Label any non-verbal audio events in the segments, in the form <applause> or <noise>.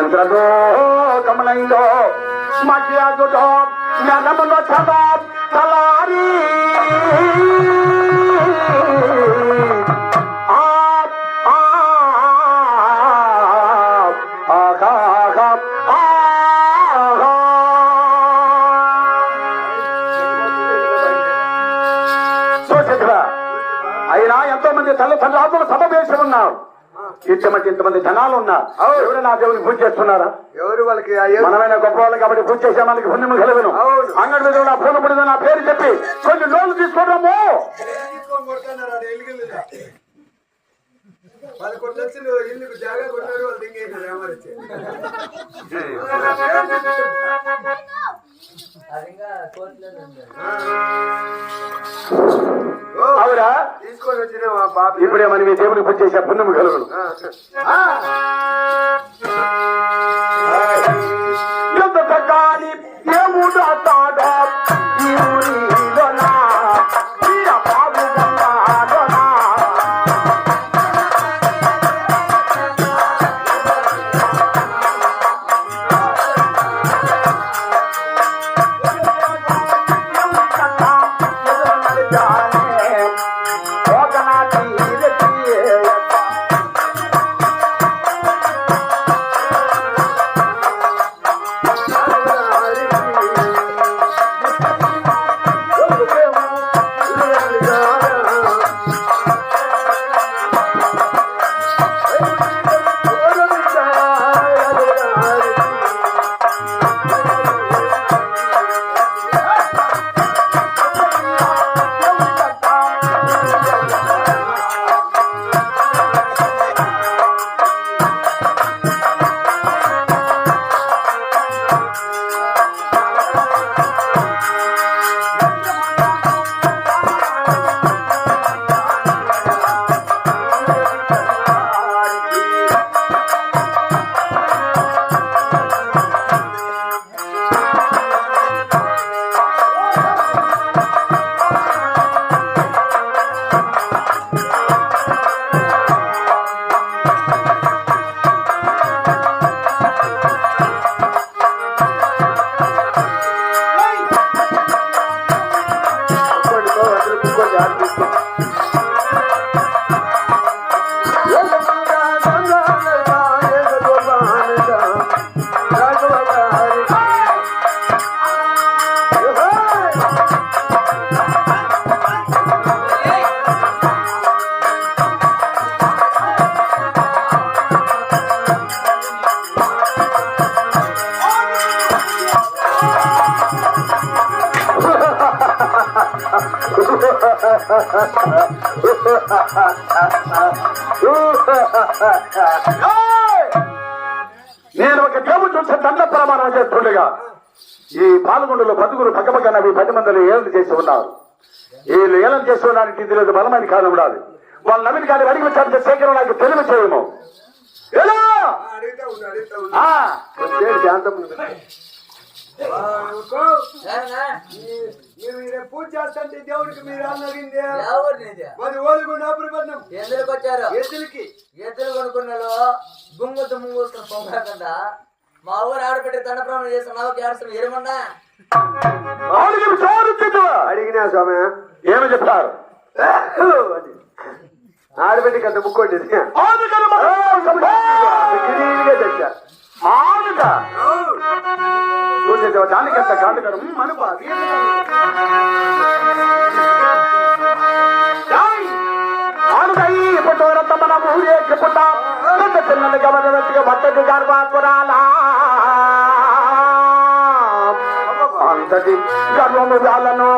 ఇంద్రలోకములైలో మధ్యాదులో నరములో చదం తలారీ. ఇంతమంది ఇంతమంది జనాలు ఉన్నారు ఎవరైనా దేవుని పూజ చేస్తున్నారా? ఎవరు వాళ్ళకి మనమైన గొప్ప వాళ్ళకి కాబట్టి పూజ చేసే మనకి పుణ్యము కలగను. అవును. అంగడి మీద నా పూల పుడిన నా పేరు చెప్పి కొన్ని లోన్లు వాళ్ళు ఇల్లుకు జాగా ఆవిడ తీసుకొని వచ్చిన మా ఇప్పుడే మనం ఈ దేవుని పూజ చేసే పుణ్యము కలగను. <laughs> నేను ఒక దేవుడు చూసే దండ ప్రమాణం చేస్తుండగా ఈ పాల్గొండలో బతుకులు పక్కపక్క నవి పది మందిని ఏళ్ళు చేసి ఉన్నారు. వీళ్ళు ఏలం చేసి ఉన్నారంటే ఇందులో బలమైన కారణం ఉండాలి. వాళ్ళు నవీన్ గారి అడిగి వచ్చారంటే సేకరణ నాకు తెలివి చేయము. ఎలా? శాంతం. మీరు పూజ చేస్తుంటే దేవుడికి మీరు అన్నదింది. మరి ఓలుగుండా ప్రపంచం ఎందుకు వచ్చారు? ఎద్దులకి. ఎద్దులు కొనుక్కున్నాడు గుంగు దుమ్ము కూసుకుని పొంగకుండా మా ఊరు ఆడపెట్టి తండప్రాణం చేసిన నవ్వుకి ఆడుతున్న విచారించుదువా? అడిగినా స్వామి ఏమి చెప్పారు ఆడబెట్టి కంత ముక్కోండి. తెచ్చా ఆదిక చూసేదేవా దానికి ఎంత కాండకరం మనుప ఆడుదై పుట్టోర తమన ఊరేకి పెద్ద పిల్లలు గమనట్టుగా భక్తకి అంతటి గర్వము వాళ్ళను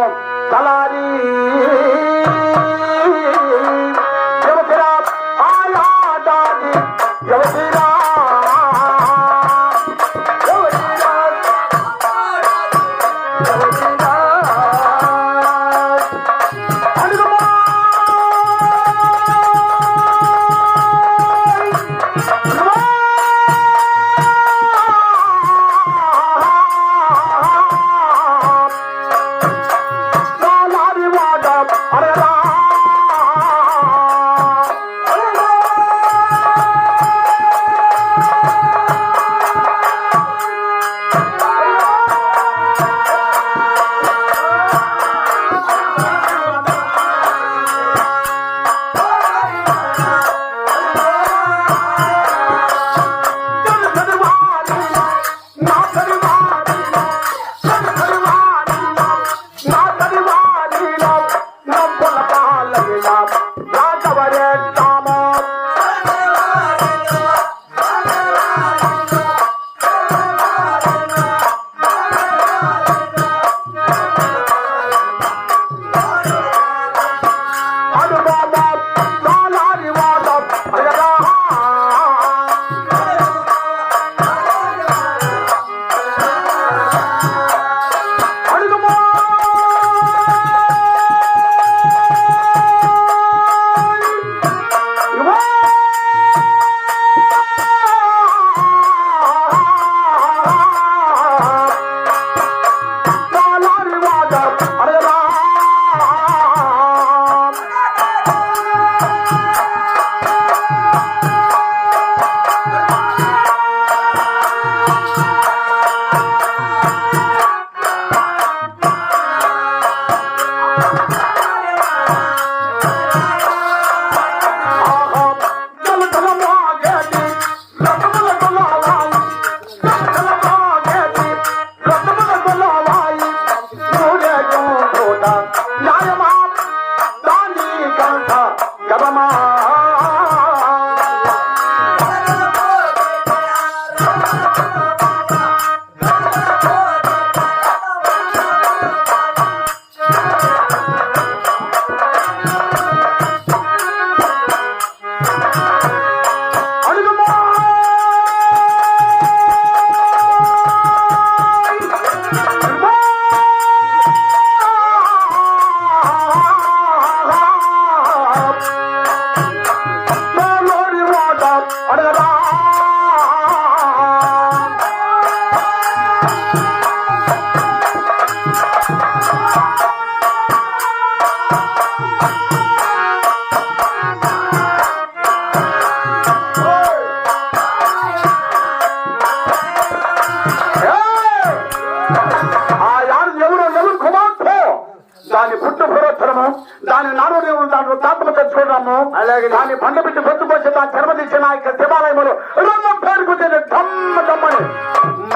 దాన్ని పండు పెట్టి పొత్తు పోసి దాని చర్మ తీసి నా యొక్క శివాలయంలో రమ్మ పేరుకు తిని దమ్మ దమ్మని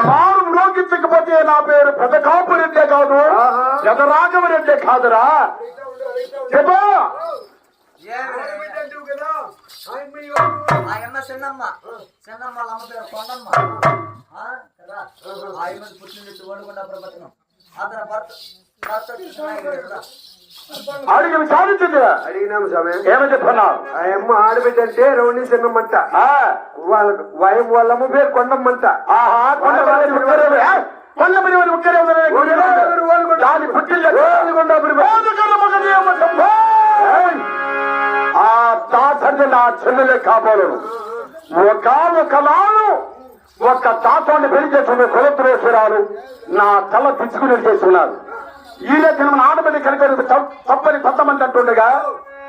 మారు మ్రోగించకపోతే నా పేరు పెద్ద కాపు రెడ్డే కాదు. పెద్ద రాఘవ రెడ్డే కాదురా. చెప్పు. ఆడబిడ్డంటివి కదా ఆయన మీ ఎవరు? ఆ అమ్మ చిన్నమ్మ. చిన్నమ్మ వాళ్ళ అమ్మ పేరు కొండమ్మ. ఆ, కదా? ఆ అమ్మ పుట్టినట్టు ఓడుకుండా ప్రపంచం అతని భర్త భర్త అడిగి సాధించింది అడిగినాము సమయం ఏమని చెప్పున్నావు ఆ అమ్మ ఆడబిడ్డ అంటే రౌండి చిన్నమ్మంట ఆ, వాళ్ళ వాయి వాళ్ళ అమ్మ పేరు కొండమ్మంట. ఆహా వాళ్ళు కూడా- దాని అమ్మ శంభో. ఏయ్! ఆ తాతండ్రి నా చెల్లెలే కాబోలను ఒక ఒకనాడు ఒక తాతాన్ని పెళ్ళి చేసుకునే కులత్రేశ్వరాలు నా తల పిచ్చుకుని చేసుకున్నారు ఈయన తిన ఆడబిడ్డ కనుకొని తప్పని కొంతమంది అంటుండగా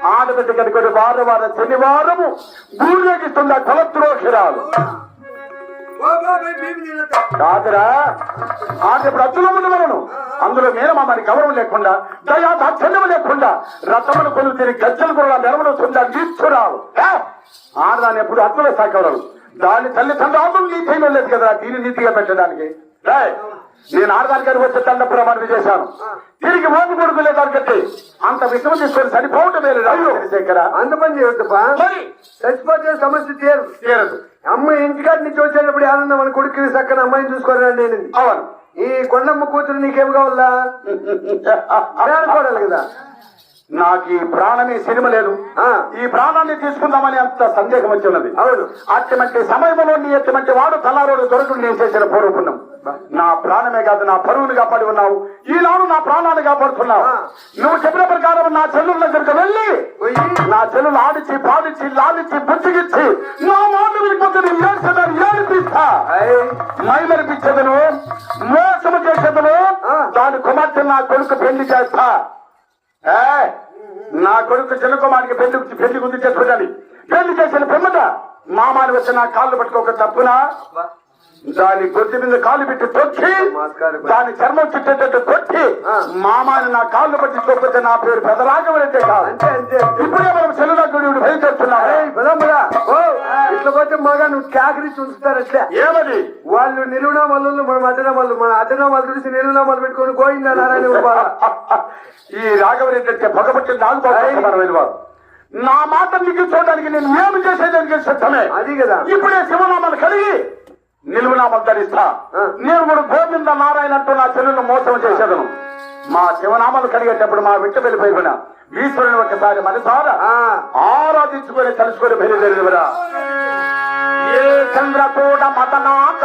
ఆడబిడ్డ కనుకొని వారం వారం శనివారము మేము తినతా. కాదురా ఆమె ఇప్పుడు అచ్చులో మనను అందులో మేనమామని గౌరవం లేకుండా దయా దాక్షణ్యం లేకుండా రథమును కొలు తిరిగి గజ్జలు కూడా నెలవలు సుందా నీచురాలు ఆడదాన్ని ఎప్పుడు అచ్చులో సాకవరాలు దాని తల్లిదండ్రులు నీతి లేదు కదా దీన్ని నీతిగా పెట్టడానికి. రేయ్, నేను ఆడదానికి వచ్చే దండ ప్రమాణం చేశాను. తిరిగి మోగు కొడుకు లేదానికంటే అంత విషయం తీసుకొని సరిపోవటం లేదు. రాజు శేఖర అంత పని చేయొద్దుపా. చచ్చిపోతే సమస్య తీరు తీరదు. అమ్మ ఇంటికాడి నుంచి వచ్చేటప్పుడు ఆనందం మన కొడుకు చక్కని అమ్మాయిని చూసుకోరండి నేను. అవును. ఈ కొండమ్మ కూతురు నీకేం కావాలా? <laughs> అనుకోవాలి కదా. నాకు ఈ ప్రాణమే సినిమ లేదు. ఆ. ఈ ప్రాణాన్ని తీసుకుందామని అంత సందేహం వచ్చి ఉన్నది. అవును. అటువంటి సమయంలో నీ అటువంటి వాడు తలారోడు దొరకడు నేను చేసిన పూర్వపుణ్యం. నా ప్రాణమే కాదు నా పరువుని కాపాడి ఉన్నావు. ఈనాడు నా ప్రాణాన్ని కాపాడుతున్నావు. నువ్వు చెప్పిన ప్రకారం నా చెల్లుల దగ్గరికి వెళ్ళి నా చెల్లులు ఆడిచి పాడిచి లాలిచి బుచ్చిగిచ్చి నా మాట వినిపోతే నేను ఏడ్చదని ఏడిపిస్తా. అయ్, మైమరిపించదను మోసము చేసేదను. దాని కుమార్తె నా కొడుకు పెళ్ళి చేస్తా. నా కొడుకు చిన్న కుమారికి పెళ్ళి పెళ్ళి గుంది చేసుకోవాలి పెళ్ళి చేసిన పిమ్మట మామాని వచ్చి నా కాళ్ళు పట్టుకోక తప్పునా? దాని గొంతు మీద కాలు పెట్టి తొక్కి. దాని చర్మం చుట్టేటట్టు కొట్టి. మామాని నా కాళ్ళు పట్టి తొక్కితే నా పేరు పెదరాగవరంటే కాదు. ఇప్పుడే మనం బయలుదేరుతున్నాం. ఓ ఇట్లా పోతే మగ నువ్వు కాకరించి ఉంచుతారు అట్లే ఏమది వాళ్ళు నిలువునా మల్లు మనం అడ్డనా మల్లు మన అడ్డనా మల్లు చూసి నిలువునా మల్లు పెట్టుకొని గోయిందా నారాయణ. ఈ రాఘవరెడ్డి అంటే పగబట్టి నాగుపరమైన వారు నా మాట నీకు చూడడానికి నేను ఏమి చేసేదానికి సిద్ధమే అది కదా ఇప్పుడే శివనామాలు కలిగి ఆ. నేను కూడా గోవింద నారాయణ అంటూ నా చెల్లెలు మోసం చేసేదను. మా శివనామాలు కలిగేటప్పుడు మా విట్ట వెళ్ళిపోయిన ఈశ్వరుని ఒకసారి మనసారా. ఆరాధించుకొని తలుచుకొని బయలుదేరినవరా ఏ చంద్రకూట మతనాథ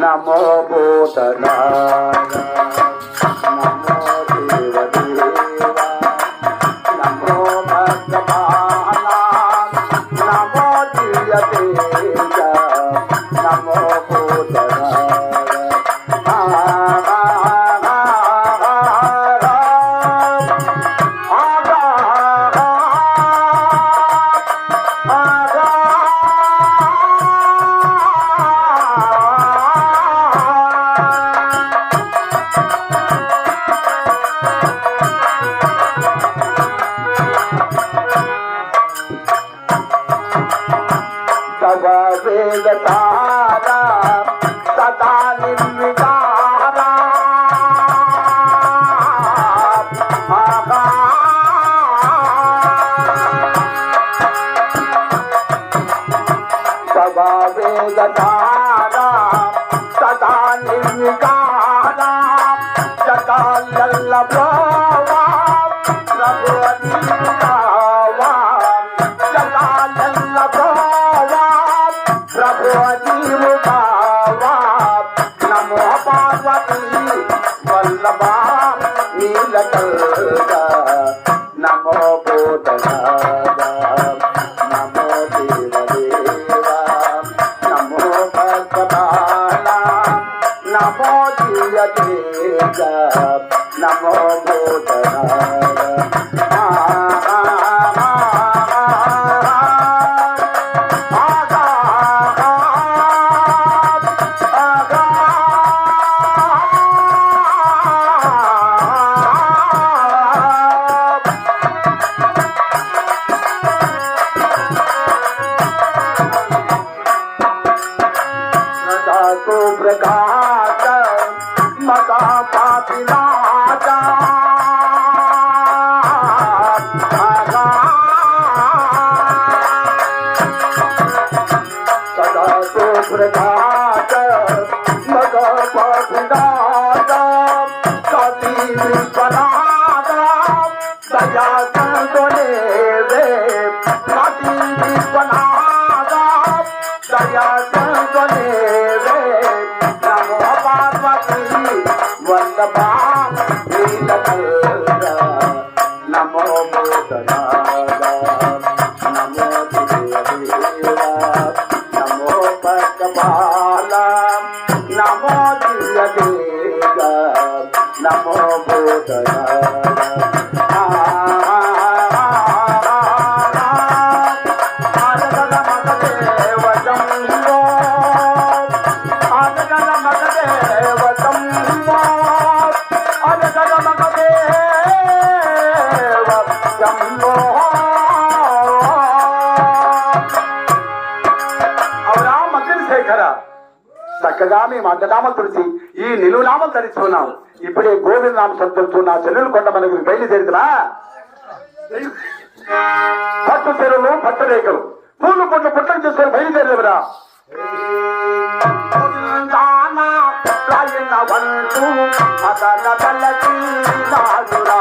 నమో భూతనా da da దయా ఉండగా మేము అడ్డనామలు తుడిచి ఈ నిలువునామలు ధరిస్తున్నాం ఇప్పుడే గోవింద నామ సంతోషం నా చెల్లెలు కొండ మనకు బయలుదేరుతున్నా పట్టు చెరువులు పట్టు రేఖలు. పూలు పుట్టు పుట్టలు చేసుకొని బయలుదేరేవరా వంటూ అతన తల్లకి నాదురా.